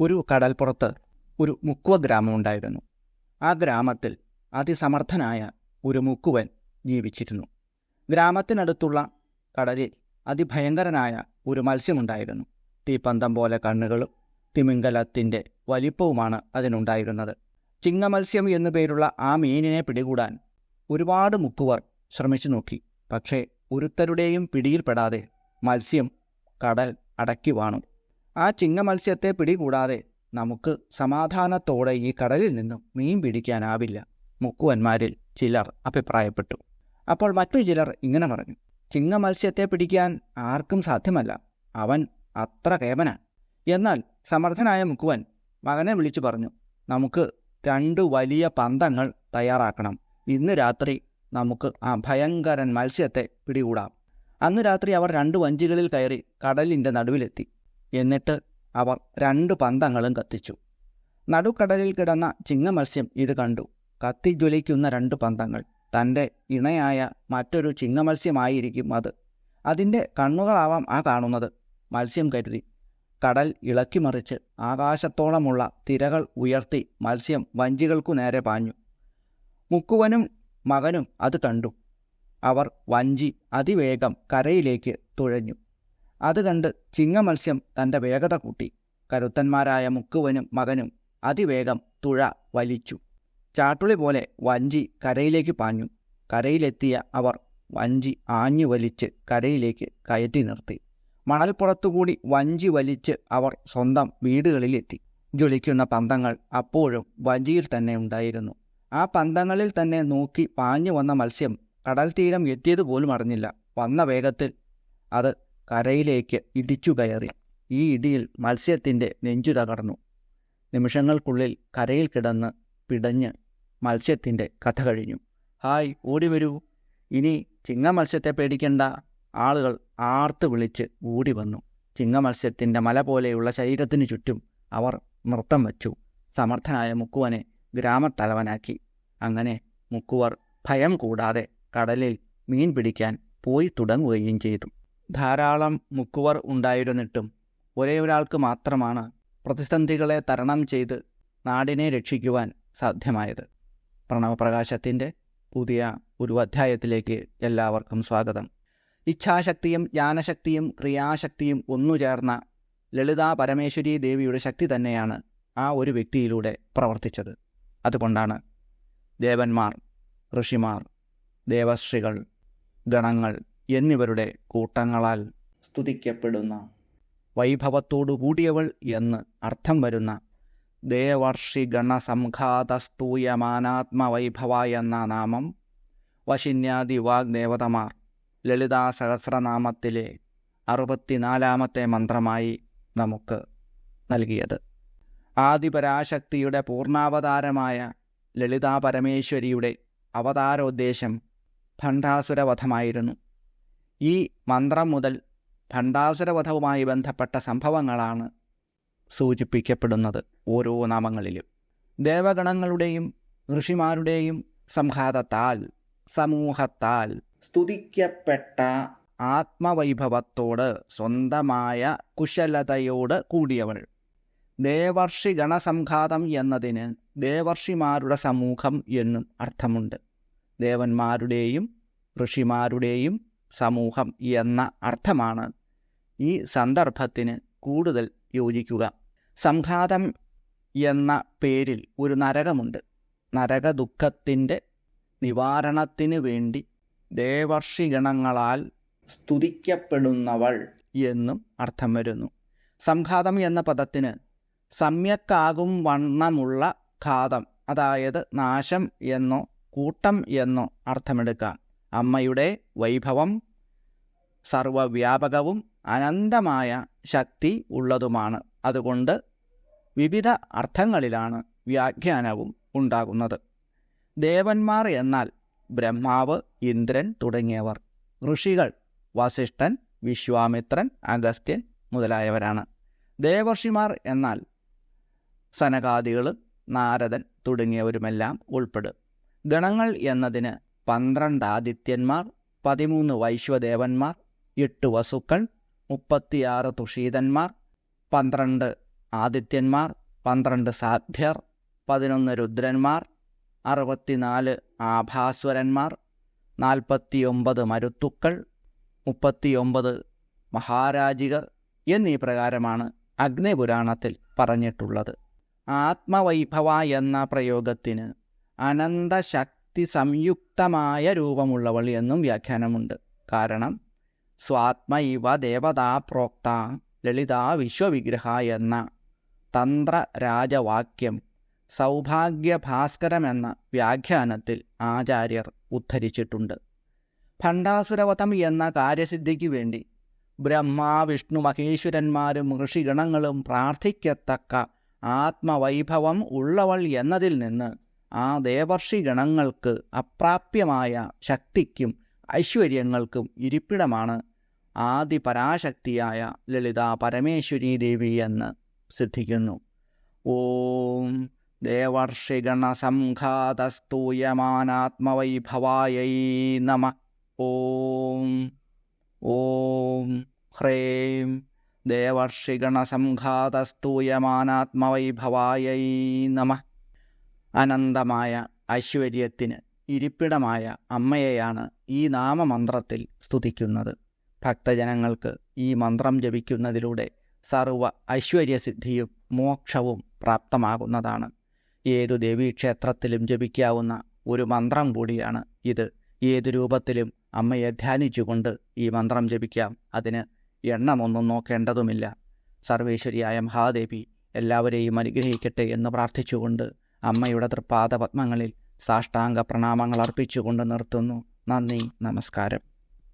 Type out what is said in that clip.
ഒരു കടൽപ്പുറത്ത് ഒരു മുക്കുവ ഗ്രാമമുണ്ടായിരുന്നു ആ ഗ്രാമത്തിൽ അതിസമർത്ഥനായ ഒരു മുക്കുവൻ ജീവിച്ചിരുന്നു. ഗ്രാമത്തിനടുത്തുള്ള കടലിൽ അതിഭയങ്കരനായ ഒരു മത്സ്യമുണ്ടായിരുന്നു. തീപ്പന്തം പോലെ കണ്ണുകളും തിമിംഗലത്തിന്റെ വലിപ്പവുമാണ് അതിനുണ്ടായിരുന്നത്. ചിങ്ങമത്സ്യം എന്നു പേരുള്ള ആ മീനിനെ പിടികൂടാൻ ഒരുപാട് മുക്കുവർ ശ്രമിച്ചു നോക്കി. പക്ഷേ ഒരുത്തരുടെയും പിടിയിൽപ്പെടാതെ മത്സ്യം കടൽ അടക്കി വാണു. ആ ചിങ്ങമത്സ്യത്തെ പിടികൂടാതെ നമുക്ക് സമാധാനത്തോടെ ഈ കടലിൽ നിന്നും മീൻ പിടിക്കാനാവില്ല. മുക്കുവന്മാരിൽ ചിലർ അഭിപ്രായപ്പെട്ടു. അപ്പോൾ മറ്റു ചിലർ ഇങ്ങനെ പറഞ്ഞു. ചിങ്ങമത്സ്യത്തെ പിടിക്കാൻ ആർക്കും സാധ്യമല്ല. അവൻ അത്ര കേമനാണ്. എന്നാൽ സമർത്ഥനായ മുക്കുവൻ മകനെ വിളിച്ചു പറഞ്ഞു നമുക്ക് രണ്ട് വലിയ പന്തങ്ങൾ തയ്യാറാക്കണം. ഇന്ന് രാത്രി നമുക്ക് ആ ഭയങ്കരൻ മത്സ്യത്തെ പിടികൂടാം. അന്ന് രാത്രി അവർ രണ്ട് വഞ്ചികളിൽ കയറി കടലിന്റെ നടുവിലെത്തി. എന്നിട്ട് അവർ രണ്ടു പന്തങ്ങളും കത്തിച്ചു. നടുക്കടലിൽ കിടന്ന ചിങ്ങമത്സ്യം ഇത് കണ്ടു. കത്തിജ്വലിക്കുന്ന രണ്ട് പന്തങ്ങൾ. തന്റെ ഇണയായ മറ്റൊരു ചിങ്ങമത്സ്യമായിരിക്കും അത്. അതിന്റെ കണ്ണുകളാവാം ആ കാണുന്നത് മത്സ്യം കരുതി. കടൽ ഇളക്കിമറിച്ച് ആകാശത്തോളമുള്ള തിരകൾ ഉയർത്തി മത്സ്യം വഞ്ചികൾക്കു നേരെ പാഞ്ഞു. മുക്കുവനും മകനും അത് കണ്ടു. അവർ വഞ്ചി അതിവേഗം കരയിലേക്ക് തുഴഞ്ഞു. അത് കണ്ട് ചിങ്ങമത്സ്യം തന്റെ വേഗത കൂട്ടി. കരുത്തന്മാരായ മുക്കുവനും മകനും അതിവേഗം തുഴ വലിച്ചു. ചാട്ടുളി പോലെ വഞ്ചി കരയിലേക്ക് പാഞ്ഞു. കരയിലെത്തിയ അവർ വഞ്ചി ആഞ്ഞു വലിച്ച് കരയിലേക്ക് കയറ്റി നിർത്തി. മണൽപ്പുറത്തുകൂടി വഞ്ചി വലിച്ച് അവർ സ്വന്തം വീടുകളിലെത്തി. ജ്വലിക്കുന്ന പന്തങ്ങൾ അപ്പോഴും വഞ്ചിയിൽ തന്നെ ഉണ്ടായിരുന്നു. ആ പന്തങ്ങളിൽ തന്നെ നോക്കി പാഞ്ഞു വന്ന മത്സ്യം കടൽ തീരം എത്തിയത് പോലും അറിഞ്ഞില്ല. വന്ന വേഗത്തിൽ അത് കരയിലേക്ക് ഇടിച്ചു കയറി. ഈ ഇടിയിൽ മത്സ്യത്തിന്റെ നെഞ്ചു തകർന്നു. നിമിഷങ്ങൾക്കുള്ളിൽ കരയിൽ കിടന്ന് പിടഞ്ഞ് മത്സ്യത്തിന്റെ കഥ കഴിഞ്ഞു. ഹായ് ഓടി വരൂ ഇനി ചിങ്ങ മത്സ്യത്തെ പേടിക്കേണ്ട. ആളുകൾ ആർത്ത് വിളിച്ച് ഓടി വന്നു ചിങ്ങ മത്സ്യത്തിന്റെ മല പോലെയുള്ള ശരീരത്തിനു ചുറ്റും അവർ നൃത്തം വച്ചു. സമർത്ഥനായ മുക്കുവനെ ഗ്രാമത്തലവനാക്കി. അങ്ങനെ മുക്കുവർ ഭയം കൂടാതെ കടലിൽ മീൻ പിടിക്കാൻ പോയി തുടങ്ങുകയും ചെയ്തു. ധാരാളം മുക്കുവർ ഉണ്ടായിരുന്നിട്ടും ഒരേ ഒരാൾക്ക് മാത്രമാണ് പ്രതിസന്ധികളെ തരണം ചെയ്ത് നാടിനെ രക്ഷിക്കുവാൻ സാധ്യമായത്. പ്രണവപ്രകാശത്തിന്റെ പുതിയ ഒരു അധ്യായത്തിലേക്ക് എല്ലാവർക്കും സ്വാഗതം. ഇച്ഛാശക്തിയും ജ്ഞാനശക്തിയും ക്രിയാശക്തിയും ഒന്നു ചേർന്ന ലളിതാ പരമേശ്വരി ദേവിയുടെ ശക്തി തന്നെയാണ് ആ ഒരു വ്യക്തിയിലൂടെ പ്രവർത്തിച്ചത്. അതുകൊണ്ടാണ് ദേവന്മാർ ഋഷിമാർ ദേവശ്രീകൾ ഗണങ്ങൾ എന്നിവരുടെ കൂട്ടങ്ങളാൽ സ്തുതിക്കപ്പെടുന്ന വൈഭവത്തോടു കൂടിയവൾ എന്ന് അർത്ഥം വരുന്ന ദേവർഷി ഗണസംഘാതസ്തൂയമാനാത്മവൈഭവ എന്ന നാമം വശിന്യാദി വാഗ്ദേവതമാർ ലളിതാ സഹസ്രനാമത്തിലെ അറുപത്തിനാലാമത്തെ മന്ത്രമായി നമുക്ക് നൽകിയത്. ആദിപരാശക്തിയുടെ പൂർണാവതാരമായ ലളിതാ പരമേശ്വരിയുടെ അവതാരോദ്ദേശം ഭണ്ഡാസുരവധമായിരുന്നു. ഈ മന്ത്രം മുതൽ ഭണ്ഡാസുരവധവുമായി ബന്ധപ്പെട്ട സംഭവങ്ങളാണ് സൂചിപ്പിക്കപ്പെടുന്നത് ഓരോ നാമങ്ങളിലും. ദേവഗണങ്ങളുടെയും ഋഷിമാരുടെയും സംഘാതത്താൽ സമൂഹത്താൽ സ്തുതിക്കപ്പെട്ട ആത്മവൈഭവത്തോട് സ്വന്തമായ കുശലതയോട് കൂടിയവൾ. ദേവർഷി ഗണസംഘാതം എന്നതിന് ദേവർഷിമാരുടെ സമൂഹം എന്നും അർത്ഥമുണ്ട്. ദേവന്മാരുടെയും ഋഷിമാരുടെയും സമൂഹം എന്ന അർത്ഥമാണ് ഈ സന്ദർഭത്തിന് കൂടുതൽ യോജിക്കുക. സംഘാതം എന്ന പേരിൽ ഒരു നരകമുണ്ട്. നരകദുഃഖത്തിന്റെ നിവാരണത്തിന് വേണ്ടി ദേവർഷിഗണങ്ങളാൽ സ്തുതിക്കപ്പെടുന്നവൾ എന്നും അർത്ഥം വരുന്നു. സംഘാതം എന്ന പദത്തിന് സമ്യക്കാകും വണ്ണമുള്ള ഘാതം അതായത് നാശം എന്നോ കൂട്ടം എന്നോ അർത്ഥമെടുക്കാം. അമ്മയുടെ വൈഭവം സർവവ്യാപകവും അനന്തമായ ശക്തി ഉള്ളതുമാണ്. അതുകൊണ്ട് വിവിധ അർത്ഥങ്ങളിലാണ് വ്യാഖ്യാനവും ഉണ്ടാകുന്നത്. ദേവന്മാർ എന്നാൽ ബ്രഹ്മാവ് ഇന്ദ്രൻ തുടങ്ങിയവർ. ഋഷികൾ വസിഷ്ഠൻ വിശ്വാമിത്രൻ അഗസ്ത്യൻ മുതലായവരാണ്. ദേവർഷിമാർ എന്നാൽ സനകാദികൾ നാരദൻ തുടങ്ങിയവരുമെല്ലാം ഉൾപ്പെടും. ഗണങ്ങൾ എന്നതിന് പന്ത്രണ്ട് ആദിത്യന്മാർ പതിമൂന്ന് വൈശ്വദേവന്മാർ എട്ട് വസുക്കൾ മുപ്പത്തിയാറ് തുഷീതന്മാർ പന്ത്രണ്ട് ആദിത്യന്മാർ പന്ത്രണ്ട് സാധ്യർ പതിനൊന്ന് രുദ്രന്മാർ അറുപത്തിനാല് ആഭാസ്വരന്മാർ നാൽപ്പത്തിയൊമ്പത് മരുത്തുക്കൾ മുപ്പത്തിയൊമ്പത് മഹാരാജികർ എന്നീ പ്രകാരമാണ് അഗ്നിപുരാണത്തിൽ പറഞ്ഞിട്ടുള്ളത്. ആത്മവൈഭവ എന്ന പ്രയോഗത്തിന് അനന്തശക്തി സംയുക്തമായ രൂപമുള്ളവൾ എന്നും വ്യാഖ്യാനമുണ്ട്. കാരണം സ്വാത്മ ഇവ ദേവതാ പ്രോക്ത ലളിതാ വിശ്വവിഗ്രഹ എന്ന തന്ത്രരാജവാക്യം സൗഭാഗ്യഭാസ്കരമെന്ന വ്യാഖ്യാനത്തിൽ ആചാര്യർ ഉദ്ധരിച്ചിട്ടുണ്ട്. ഭണ്ഡാസുരവതം എന്ന കാര്യസിദ്ധിക്ക് വേണ്ടി ബ്രഹ്മ വിഷ്ണു മഹേശ്വരന്മാരും ഋഷിഗണങ്ങളും പ്രാർത്ഥിക്കത്തക്ക ആത്മവൈഭവം ഉള്ളവൾ എന്നതിൽ നിന്ന് ആ ദേവർഷി ഗണങ്ങൾക്ക് അപ്രാപ്യമായ ശക്തിക്കും ഐശ്വര്യങ്ങൾക്കും ഇരിപ്പിടമാണ് ആദി പരാശക്തിയായ ലളിത പരമേശ്വരി ദേവി എന്ന് സിദ്ധിക്കുന്നു. ഓം ദേവർഷിഗണസംഘാതസ്തൂയമാനാത്മവൈഭവായൈ നമ. ഓം ഓം ഹ്രേം ദേവർഷിഗണസംഘാതസ്തൂയമാനാത്മവൈഭവായൈ നമ. അനന്തമായ ഐശ്വര്യത്തിന് ഇരിപ്പിടമായ അമ്മയെയാണ് ഈ നാമമന്ത്രത്തിൽ സ്തുതിക്കുന്നത്. ഭക്തജനങ്ങൾക്ക് ഈ മന്ത്രം ജപിക്കുന്നതിലൂടെ സർവ ഐശ്വര്യസിദ്ധിയും മോക്ഷവും പ്രാപ്തമാകുന്നതാണ്. ഏതു ദേവീക്ഷേത്രത്തിലും ജപിക്കാവുന്ന ഒരു മന്ത്രം കൂടിയാണ് ഇത്. ഏതു രൂപത്തിലും അമ്മയെ ധ്യാനിച്ചുകൊണ്ട് ഈ മന്ത്രം ജപിക്കാം. അതിന് എണ്ണമൊന്നും നോക്കേണ്ടതുമില്ല. സർവേശ്വരിയായ മഹാദേവി എല്ലാവരെയും അനുഗ്രഹിക്കട്ടെ എന്ന് പ്രാർത്ഥിച്ചുകൊണ്ട് അമ്മയുടെ തൃപ്പാദപത്മങ്ങളിൽ സാഷ്ടാംഗ പ്രണാമങ്ങൾ അർപ്പിച്ചുകൊണ്ട് നിർത്തുന്നു. നന്ദി നമസ്കാരം.